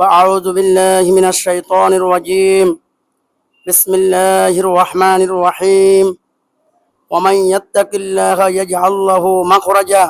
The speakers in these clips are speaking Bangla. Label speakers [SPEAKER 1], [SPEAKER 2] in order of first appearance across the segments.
[SPEAKER 1] فأعوذ بالله من الشيطان الرجيم. بسم الله الرحمن الرحيم. ومن يتق الله يجعل له مخرجا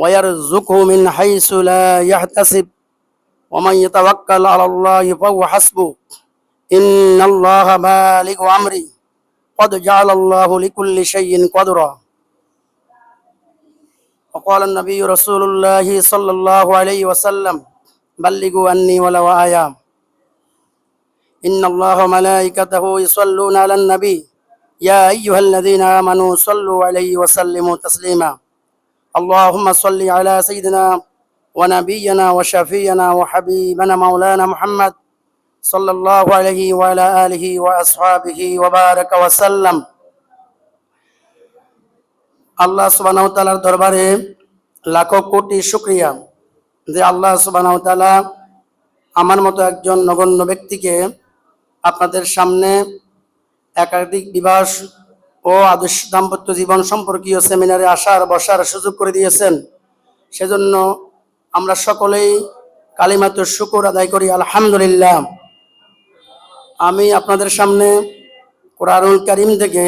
[SPEAKER 1] ويرزقه من حيث لا يحتسب. ومن يتوكل على الله فهو حسبه. إن الله بالغ أمري. قد جعل الله لكل شيء قدرا. وقال النبي رسول الله صلى الله عليه وسلم بلغوا عني ولو آية إن الله وملائكته يصلون على النبي يا أيها الذين آمنوا صلوا عليه وسلموا تسليما اللهم صل على سيدنا ونبينا وشفينا وحبيبنا مولانا محمد صلى الله عليه وعلى آله وأصحابه وبارك وسلم আল্লাহ সুবাহ তালার দরবারে লাখো কোটি শুক্রিয়া যে আল্লাহ সুবাহ আমার মতো একজন নগণ্য ব্যক্তিকে আপনাদের সামনে একাধিক বিবাহ ও আদর্শ দাম্পত্য জীবন সম্পর্কীয় সেমিনারে আসার, বসার সুযোগ করে দিয়েছেন। সেজন্য আমরা সকলেই কালিমাত শুকুর আদায় করি, আলহামদুলিল্লাহ। আমি আপনাদের সামনে কোরআনুল করিম থেকে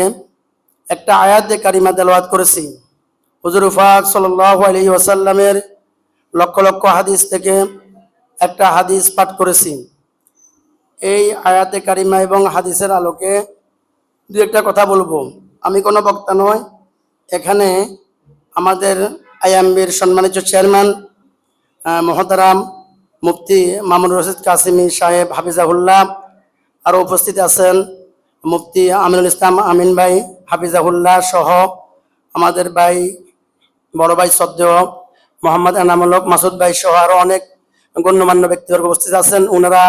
[SPEAKER 1] একটা আয়াতে কারিমা তেলাওয়াত করেছি। হুজুর ফাক আলাইহি ওয়াসাল্লামের লক্ষ লক্ষ হাদিস থেকে একটা হাদিস পাঠ করেছি। এই আয়াতে কারিমা এবং হাদিসের আলোকে দু একটা কথা বলব। আমি কোনো বক্তা নয় এখানে আমাদের আইএমবির সম্মানিত চেয়ারম্যান মহতারাম মুফতি মামুন রশিদ কাসিমি সাহেব হাফিজাহুল্লাহ আরও উপস্থিত আছেন মুফতি আমিনুল ইসলাম আমিন ভাই হাফিজাহুল্লাহ সহ আমাদের ভাই, বড় ভাই শ্রদ্ধেয় মোহাম্মদ এনামুলক মাসুদ ভাই সহ আরও অনেক গণ্যমান্য ব্যক্তিবর্গ উপস্থিত আছেন। ওনারা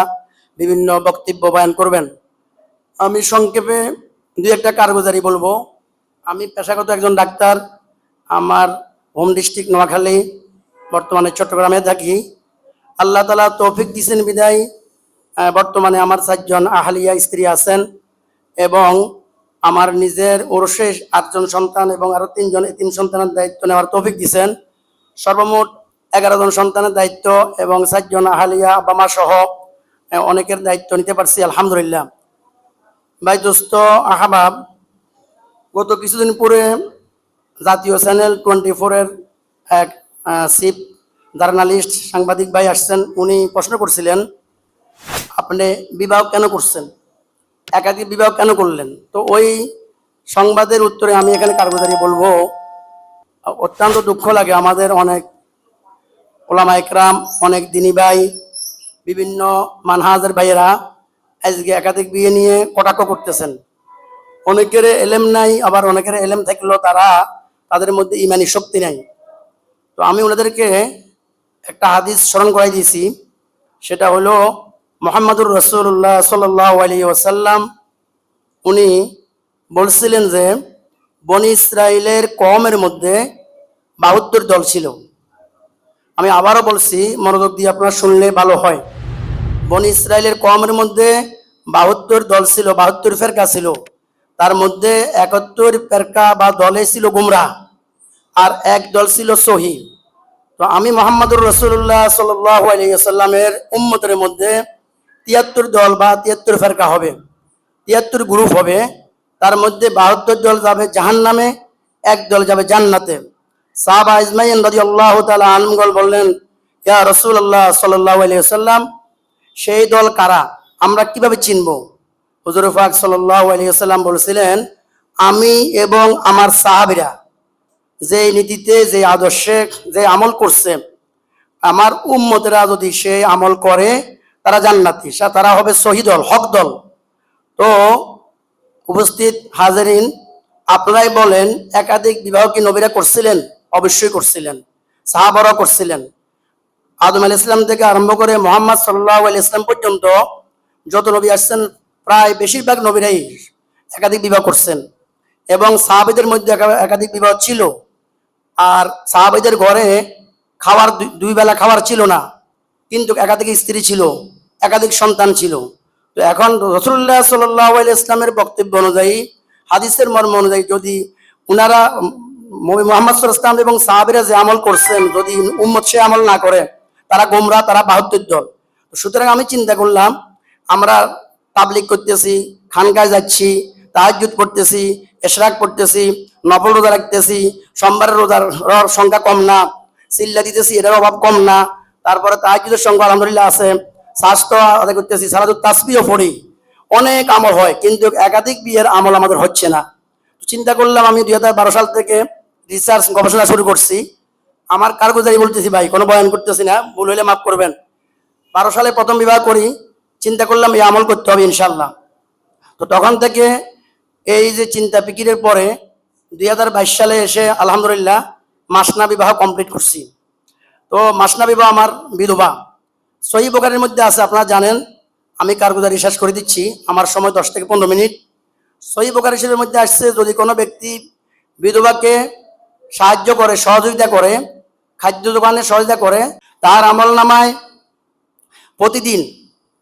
[SPEAKER 1] বিভিন্ন বক্তব্য বয়ান করবেন। আমি সংক্ষেপে দুই একটা কারগুজারি বলব। আমি পেশাগত একজন ডাক্তার। আমার হোম ডিস্ট্রিক্ট নোয়াখালী, বর্তমানে চট্টগ্রামে থাকি। আল্লাহ তালা তৌফিক দিছেন বিদায়। বর্তমানে আমার চারজন আহালিয়া স্ত্রী আছেন এবং আমার নিজের ওরসে আটজন সন্তান এবং আরও তিনজন তিন সন্তানের দায়িত্ব নেওয়ার তৌফিক দিছেন। সর্বমোট এগারো জন সন্তানের দায়িত্ব এবং চারজন আহালিয়া বাবা সহ অনেকের দায়িত্ব নিতে পারছি, আলহামদুলিল্লাহ। ভাই দোস্ত, আহবাব, গত কিছুদিন পরে জাতীয় চ্যানেল টোয়েন্টি ফোরের এক চিফ জার্নালিস্ট সাংবাদিক ভাই আসছেন, উনি প্রশ্ন করছিলেন, আপনি বিবাহ কেন করছেন? একাধিক বিবাহ কেন করলেন? তো ওই সংবাদের উত্তরে আমি এখানে কারগুজারি বলব অত্যন্ত দুঃখ লাগে। আমাদের অনেক ওলামা একরাম, অনেক দিনী ভাই, বিভিন্ন মানহাজের ভাইয়েরা আজকে একাধিক বিয়ে নিয়ে কটাক্ষ করতেছেন। অনেকের এলেম নাই, আবার অনেকের এলেম থাকলেও তারা তাদের মধ্যে ইমানি শক্তি নাই। তো আমি ওনাদেরকে একটা হাদিস স্মরণ করাই দিয়েছি। সেটা হলো মোহাম্মদুর রসুল্লাহ সাল্লাহ আলী ওসাল্লাম উনি বলছিলেন যে বনি ইসরায়েলের কমের মধ্যে বাহাত্তর দল ছিল। আমি আবারও বলছি, মনোযোগ দিয়ে আপনারা শুনলে ভালো হয়। বনি ইসরায়েলের কমের মধ্যে বাহাত্তর দল ছিল, বাহাত্তর ফেরকা ছিল। তার মধ্যে একাত্তর ফেরকা বা দলে ছিল গুমরা আর এক দল ছিল সহি। তো আমি মোহাম্মদুর রসুল্লাহ সাল্লামের উম্মতের মধ্যে তিয়াত্তর দল বা তিয়াত্তর ফেরকা হবে, তিয়াত্তর গ্রুপ হবে। তার মধ্যে বাহাত্তর দল যাবে জাহান নামে এক দল যাবে জান্নাতে। সাহাবা ইসমাইন রাজি আল্লাহ তালা আলমগল বললেন, ইয়া রসুল আল্লাহ আলিয়াল্লাম সেই দল কারা? আমরা কীভাবে চিনব? হুজুর ফাক সাল্লাহ আলিয়াল্লাম বলছিলেন, আমি এবং আমার সাহাবিরা যে নীতিতে যে আদর্শে যে আমল করছে, আমার উম্মতেরা যদি সে আমল করে, তারা জান্নাতি। তারা হবে শহীদ দল, হক দল। তো উপস্থিত হাজারিন, আপনারাই বলেন একাধিক বিবাহ কি নবীরা করছিলেন? অবশ্যই করছিলেন। সাহাবারা করছিলেন। আদম আল ইসলাম থেকে আরম্ভ করে মোহাম্মদ সাল্লাহ আল ইসলাম পর্যন্ত যত নবী আসছেন, প্রায় বেশিরভাগ নবীরাই একাধিক বিবাহ করছেন। এবং সাহাবিদের মধ্যে একা- একাধিক বিবাহ ছিল। আর সাহাবিদের ঘরে দুই- দুই বেলা খাবার ছিল না। কিন্তু একাধিক স্ত্রী ছিল, একাধিক সন্তান ছিল। তো এখন রসুল্লাহ সাল্লাহ ইসলামের বক্তব্য অনুযায়ী, হাদিসের মর্ম অনুযায়ী যদি নবী মোহাম্মদ ইসলাম এবং সাহাবিরা যে আমল করছেন, যদি উম্মত সে আমল না করে, তারা গোমরা, তারা বাহাত্তর দল। সুতরাং আমি চিন্তা করলাম, আমরা পাবলিক করতেছি, খানকায় যাচ্ছি তাহাজুদ পড়তেছি এশরাক পড়তেছি নফল রোজা রাখতেছি, সোমবারের রোজার রোজার সংখ্যা কম না সিল্লা দিতেছি এটার অভাব কম না, তারপরে তাহাজুদের সংখ্যা আলহামদুলিল্লাহ আছে। করতেছি সারাদুর তাসবিও পড়ি। অনেক আমল হয়, কিন্তু একাধিক বিয়ের আমল আমাদের হচ্ছে না। চিন্তা করলাম, আমি দুই হাজার বারো সাল থেকে রিসার্চ গবেষণা শুরু করছি। আমার কারগুজারি বলতেছি, ভাই, কোনো বয়ান করতেছি না, ভুল হলে মাফ করবেন। বারো সালে প্রথম বিবাহ করি, চিন্তা করলাম এই আমল করতে হবে ইনশাল্লাহ তো তখন থেকে এই যে চিন্তা পিকিরের পরে দুই হাজার বাইশ সালে এসে আলহামদুলিল্লাহ মাসনা বিবাহ কমপ্লিট করছি। তো মাসনা বিবাহ আমার বিধবা। সহি বোকারের মধ্যে আছে, আপনারা জানেন। আমি কারগুজারি শেষ করে দিচ্ছি, আমার সময় দশ থেকে পনেরো মিনিট। সহি বোকার হিসেবের মধ্যে আসছে, যদি কোনো ব্যক্তি বিধবাকে সাহায্য করে, সহযোগিতা করে, খাদ্য দোকানে সহযোগিতা করে, তার আমল নামায় প্রতিদিন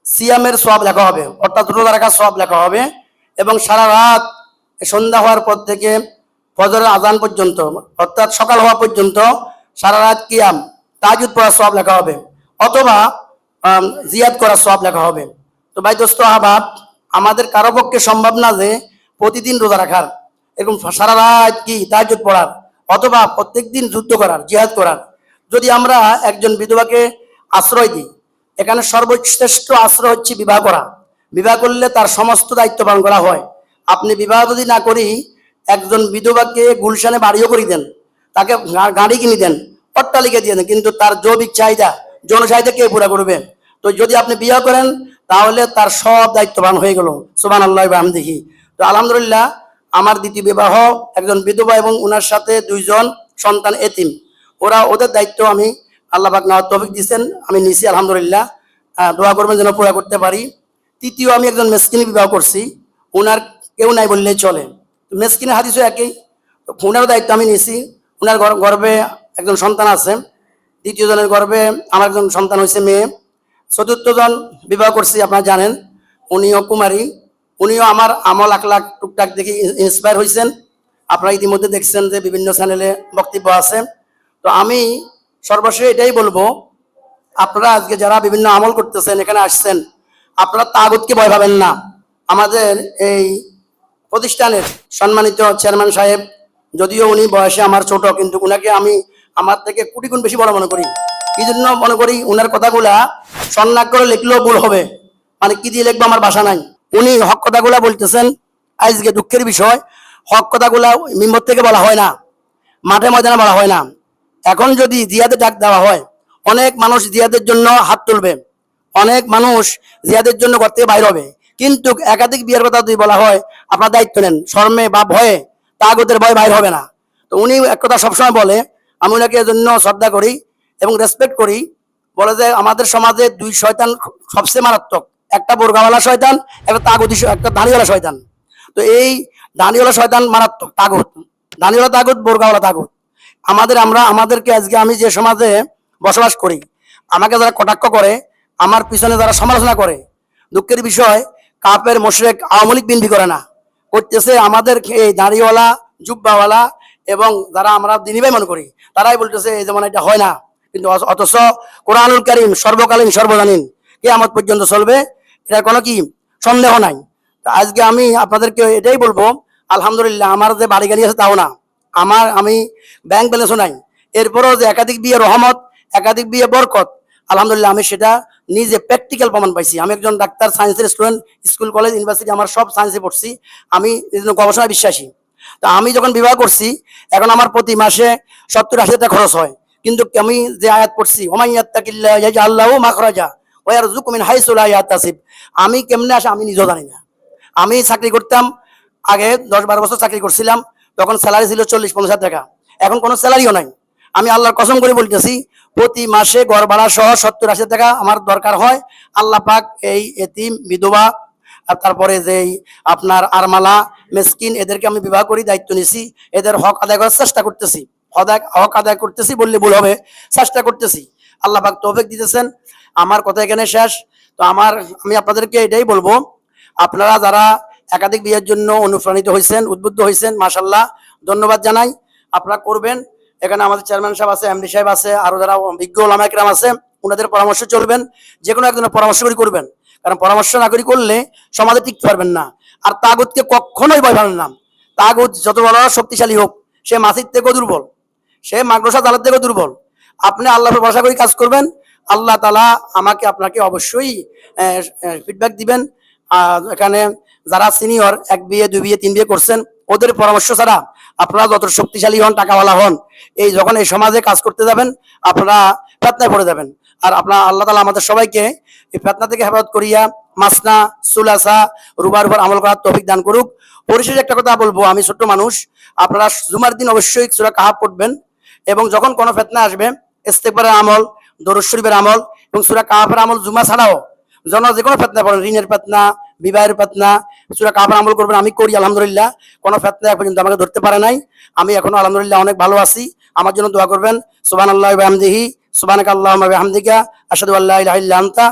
[SPEAKER 1] সিয়ামের সব লেখা হবে, অর্থাৎ রোজা রাখার সব লেখা হবে এবং সারা রাত সন্ধ্যা হওয়ার পর থেকে ফজরের আজান পর্যন্ত, অর্থাৎ সকাল হওয়া পর্যন্ত সারা রাত কিয়াম তাজুদ পড়ার সব লেখা হবে। অথবা জিয়াদ করার সব লেখা হবে। তো ভাই দোস্ত আহবাব আমাদের কারও পক্ষে সম্ভব না যে প্রতিদিন রোজা রাখার। এরকম সারা রাত কি তাজুদ পড়ার? অথবা প্রত্যেকদিন যুদ্ধ করার জিহাদ করার। যদি আমরা একজন বিধবাকে আশ্রয় দিই, এখানে সর্বশ্রেষ্ঠ আশ্রয় হচ্ছে বিবাহ করা। বিবাহ করলে তার সমস্ত দায়িত্ব পালন করা হয়। আপনি বিবাহ যদি না করি, একজন বিধবাকে গুলশানে বাড়িও করে দেন, তাকে গাড়ি কিনে দেন অট্টালিকা দিয়ে দেন, কিন্তু তার জৈবিক চাহিদা চাহিদা কে পুরা করবে? তো যদি আপনি বিয়ে করেন, তাহলে তার সব দায়িত্ববান হয়ে গেল। সুবান আল্লাহ দেখি তো আলহামদুলিল্লাহ, আমার দ্বিতীয় বিবাহ, একজন বিধবা এবং ওনার সাথে দুইজন সন্তান এতিম। ওরা ওদের দায়িত্ব আমি আল্লাহ পাক নেওয়ার তফিক দিচ্ছেন আমি নিছি আলহামদুলিল্লাহ। দোয়া করবেন যেন পুরা করতে পারি। তৃতীয়, আমি একজন মেসকিনি বিবাহ করছি। ওনার কেউ নাই বললেই চলে। মেসকিনের হাদিসও একই। তো ওনারও দায়িত্ব আমি নিছি। ওনার গর- গর্ভে একজন সন্তান আছে। দ্বিতীয় জনের গর্বে আমার একজন সন্তান হয়েছে, মেয়ে। চতুর্থ জন বিবাহ করছি, আপনারা জানেন। উনিও কুমারী। উনিও আমার আমল আখলাখ টুকটাক দেখে ইন্সপায়ার হয়েছেন। আপনারা ইতিমধ্যে দেখছেন যে বিভিন্ন চ্যানেলে বক্তব্য আছে। তো আমি সর্বশেষ এটাই বলব, আপনারা আজকে যারা বিভিন্ন আমল করতেছেন, এখানে আসছেন, আপনারা তাগুতকে ভয় পাবেন না। আমাদের এই প্রতিষ্ঠানের সম্মানিত চেয়ারম্যান সাহেব, যদিও উনি বয়সে আমার ছোট, কিন্তু উনাকে আমি আমার থেকে কোটি গুণ বেশি বড় মনে করি। এই জন্য মনে করি উনার কথাগুলা সন্ন্যাক করে লিখলেও ভুল হবে। মানে কি দিয়ে লিখব আমার বাসা নাই। উনি হক কথাগুলা বলতেছেন, আজকে দুঃখের বিষয়। হক কথাগুলা মিম্বর থেকে বলা হয় না, মাঠে ময়দানে বলা হয় না। এখন যদি জিয়াদে ডাক দেওয়া হয়, অনেক মানুষ জিয়াদের জন্য হাত তুলবে। অনেক মানুষ জিয়াদের জন্য ঘর থেকে বাইর হবে। কিন্তু একাধিক বিয়ের কথা যদি বলা হয়, আপনার দায়িত্ব নেন। শর্মে বা ভয়ে, তাগতের ভয় বাইর হবে না। তো উনি এক কথা সবসময় বলে আমি ওনাকে এজন্য শ্রদ্ধা করি এবং রেসপেক্ট করি। বলে যে আমাদের সমাজে দুই শয়তান সবচেয়ে মারাত্মক। একটা বোরগাওয়ালা শয়তান, একটা তাগতি শ- একটা দাঁড়িওয়ালা শয়তান। তো এই দাঁড়িওয়ালা শয়তান মারাত্মক তাগত দাঁড়িওয়ালা তাগত বোরগাওয়ালা তাগত আমাদের আমরা, আমাদেরকে আজকে আমি যে সমাজে বসবাস করি, আমাকে যারা কটাক্ষ করে, আমার পিছনে যারা সমালোচনা করে, দুঃখের বিষয় কাপের মোশরেক, আওয়ামী লীগ বিনবি করে না। করতেছে আমাদের এই দাঁড়িওয়ালা, জুব্বাওয়ালা এবং যারা আমরা দিনীবাই মনে করি, তারাই বলতেছে, এই যেমন এটা হয় না। কিন্তু অথচ কোরআনুল কারিম সর্বকালীন সর্বজনীন কেয়ামত পর্যন্ত চলবে এটা কোনো কি সন্দেহ নাই। আজকে আমি আপনাদেরকে এটাই বলব, আলহামদুলিল্লাহ, আমার যে বাড়ি গাড়ি আছে তাও না। আমার, আমি ব্যাংক ব্যালেন্সও নাই। এরপরেও যে একাধিক বিয়ে রহমত, একাধিক বিয়ে বরকত, আলহামদুলিল্লাহ, আমি সেটা নিজে প্র্যাকটিক্যাল প্রমাণ পাইছি। আমি একজন ডাক্তার, সায়েন্সের স্টুডেন্ট, স্কুল, কলেজ, ইউনিভার্সিটি, আমার সব সায়েন্সে পড়ছি। আমি গবেষণায় বিশ্বাসী। তো আমি যখন বিবাহ করছি, এখন আমার প্রতি মাসে সত্তর আশি টাকা খরচ হয়। কিন্তু আমি যে আয়াত পড়ছি আল্লাহ মাখরাজা ওয়ার জুকুমিন হাইসুল আয়াত আসিফ আমি কেমনে আসে আমি নিজেও জানি না। আমি চাকরি করতাম, আগে দশ বারো বছর চাকরি করছিলাম, তখন স্যালারি ছিল চল্লিশ পঞ্চাশ টাকা। এখন কোনো স্যালারিও নাই। আমি আল্লাহর কসম করে বলতেছি, প্রতি মাসে ঘর ভাড়া সহ সত্তর আশি টাকা আমার দরকার হয়। আল্লাহ পাক এই এতিম বিধবা আর তারপরে যেই আপনার আরমালা, মেসকিন, এদেরকে আমি বিবাহ করি, দায়িত্ব নিছি। এদের হক আদায় করার চেষ্টা করতেছি। হক আদায় করতেছি বললে ভুল হবে, চেষ্টা করতেছি। আল্লাহ পাক তৌফিক দিতেছেন। আমার কথা এখানে শেষ। তো আমার, আমি আপনাদেরকে এটাই বলব, আপনারা যারা একাধিক বিয়ের জন্য অনুপ্রাণিত হয়েছেন উদ্বুদ্ধ হয়েছেন মাসাল্লাহ ধন্যবাদ জানাই। আপনারা করবেন। এখানে আমাদের চেয়ারম্যান সাহেব আছে, এমডি সাহেব আছে, আরও যারা বিজ্ঞ ওলামাইকরাম আছে ওনাদের পরামর্শ চলবেন। যে কোনো একজনের পরামর্শ করে করবেন। কারণ পরামর্শ না করে করলে সমাজে টিকতে পারবেন না। আর তাগুতকে কখনোই ভয় পাবেন না। তাগুত যত বড় শক্তিশালী হোক, সে মাসির থেকেও দুর্বল, সে মাদ্রাসা তালার থেকেও দুর্বল। আপনি আল্লাহ ভরসা করে কাজ করবেন। আল্লাহ তালা আমাকে আপনাকে অবশ্যই ফিডব্যাক দিবেন। এখানে যারা সিনিয়র এক বিয়ে, দুই বিয়ে, তিন বিয়ে করছেন, ওদের পরামর্শ ছাড়া আপনারা যত শক্তিশালী হন, টাকাওয়ালা হন, এই যখন এই সমাজে কাজ করতে যাবেন, আপনারা ফেতনায় পড়ে যাবেন। আর আপনার আল্লাহ তালা আমাদের সবাইকে এই ফেতনা থেকে হেফাজত করিয়া মাসনা, সুলাসা, রুবার উপর আমল করার তৌফিক দান করুক। পরিশেষে একটা কথা বলব, আমি ছোট্ট মানুষ, আপনারা জুমার দিন অবশ্যই সুরা কাহাব পড়বেন এবং যখন কোনো ফেতনা আসবে ইস্তেকবারের আমল, দরুদ শরীফের আমল এবং সুরা কাহাফের আমল জুমা ছাড়াও জন যে কোনো ফেতনা পড়েন, ঋণের ফেতনা, বিবাহের ফেতনা, সুরা কাহাফের আমল করবেন, আমি করি, আলহামদুলিল্লাহ। কোনো ফেতনা পর্যন্ত আমাকে ধরতে পারে নাই। আমি এখনও, আলহামদুলিল্লাহ, অনেক ভালো আছি। আমার জন্য দোয়া করবেন। সুবান আল্লাহ হামদিহি সুবান আল্লাহ হামদিকা আসাদু আল্লাহ আস্তাকবর ইল্লা আনতা